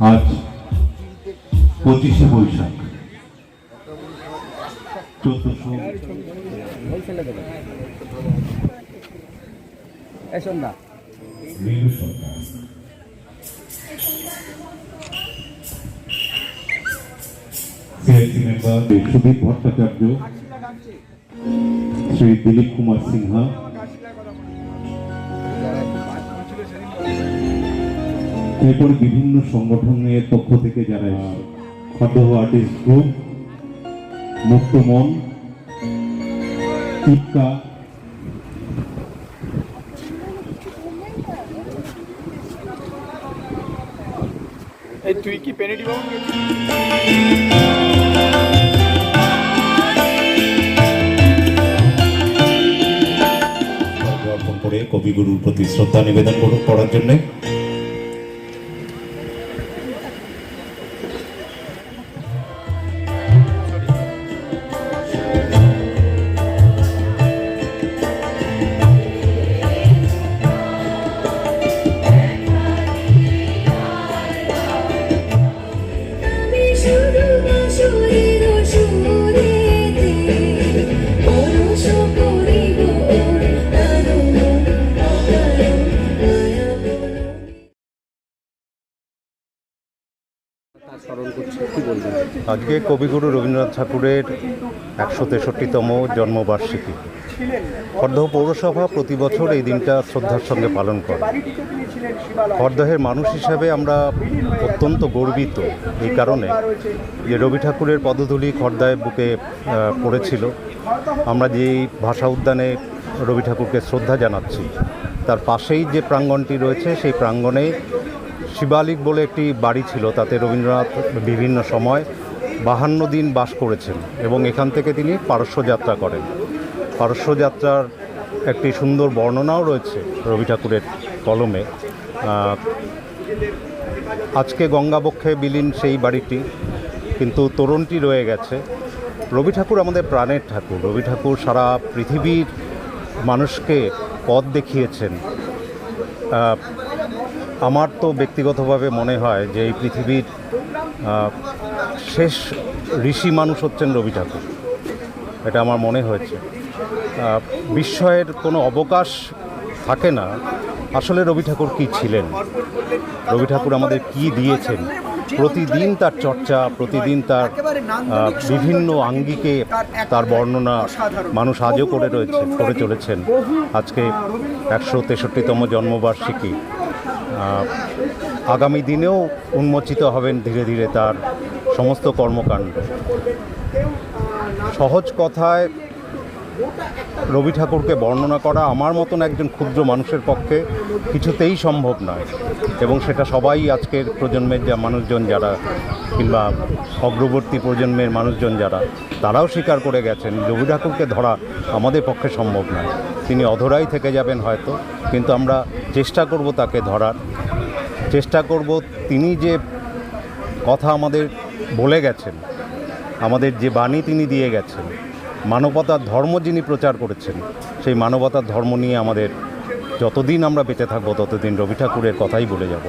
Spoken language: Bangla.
আজ পঁচিশে বৈশাখ। চোদ্দশো ভট্টাচার্য শ্রী দিলীপ কুমার সিনহা এরপর বিভিন্ন সংগঠনের পক্ষ থেকে যারা এসেছে, খদ্দহ আর্টিস্ট গ্রুপ মুক্ত মন টিপকা এই তুই কি পেনেটি বাবু অর্পণ করে কবিগুরুর প্রতি শ্রদ্ধা নিবেদন করার জন্য। আজকে কবিগুরু রবীন্দ্রনাথ ঠাকুরের একশো তেষট্টিতম জন্মবার্ষিকী। খড়দহ পৌরসভা প্রতি বছর এই দিনটা শ্রদ্ধার সঙ্গে পালন করে। খড়দহের মানুষ হিসাবে আমরা অত্যন্ত গর্বিত এই কারণে যে রবি ঠাকুরের পদধূলি খড়দায় বুকে পড়েছিল। আমরা যেই ভাষা উদ্যানে রবি ঠাকুরকে শ্রদ্ধা জানাচ্ছি, তার পাশেই যে প্রাঙ্গণটি রয়েছে, সেই প্রাঙ্গণে শিবালিক বলে একটি বাড়ি ছিল, তাতে রবীন্দ্রনাথ বিভিন্ন সময় বাহান্ন দিন বাস করেছেন এবং এখান থেকে তিনি পারস্য যাত্রা করেন। পারস্য যাত্রার একটি সুন্দর বর্ণনাও রয়েছে রবি ঠাকুরের কলমে। আজকে গঙ্গাবক্ষে বিলীন সেই বাড়িটি, কিন্তু তরুণটি রয়ে গেছে। রবি ঠাকুর আমাদের প্রাণের ঠাকুর। রবি ঠাকুর সারা পৃথিবীর মানুষকে পথ দেখিয়েছেন। আমার তো ব্যক্তিগতভাবে মনে হয় যে এই পৃথিবীর শেষ ঋষি মানুষ হচ্ছেন রবি ঠাকুর। এটা আমার মনে হয়েছে। বিস্ময়ের কোনো অবকাশ থাকে না। আসলে রবি ঠাকুর কী ছিলেন? রবি ঠাকুর আমাদের কি দিয়েছেন? প্রতিদিন তার চর্চা, প্রতিদিন তার বিভিন্ন আঙ্গিকে তার বর্ণনা মানুষ আজও করে রয়েছে, করে চলেছেন। আজকে একশো তেষট্টিতম জন্মবার্ষিকী। আগামী দিনেও উন্মোচিত হবেন ধীরে ধীরে তার সমস্ত কর্মকাণ্ড। সহজ কথায় রবি ঠাকুরকে বর্ণনা করা আমার মতন একজন ক্ষুদ্র মানুষের পক্ষে কিছুতেই সম্ভব নয় এবং সেটা সবাই আজকের প্রজন্মের যা মানুষজন যারা কিংবা অগ্রবর্তী প্রজন্মের মানুষজন যারা, তারাও স্বীকার করে গেছেন, রবি ঠাকুরকে ধরা আমাদের পক্ষে সম্ভব নয়। তিনি অধরাই থেকে যাবেন হয়তো, কিন্তু আমরা চেষ্টা করব তাকে ধরার। চেষ্টা করব তিনি যে কথা আমাদের বলে গেছেন, আমাদের যে বাণী তিনি দিয়ে গেছেন, মানবতার ধর্ম যিনি প্রচার করেছেন, সেই মানবতার ধর্ম নিয়ে আমাদের যতদিন আমরা বেঁচে থাকব ততদিন রবি ঠাকুরের কথাই বলে যাব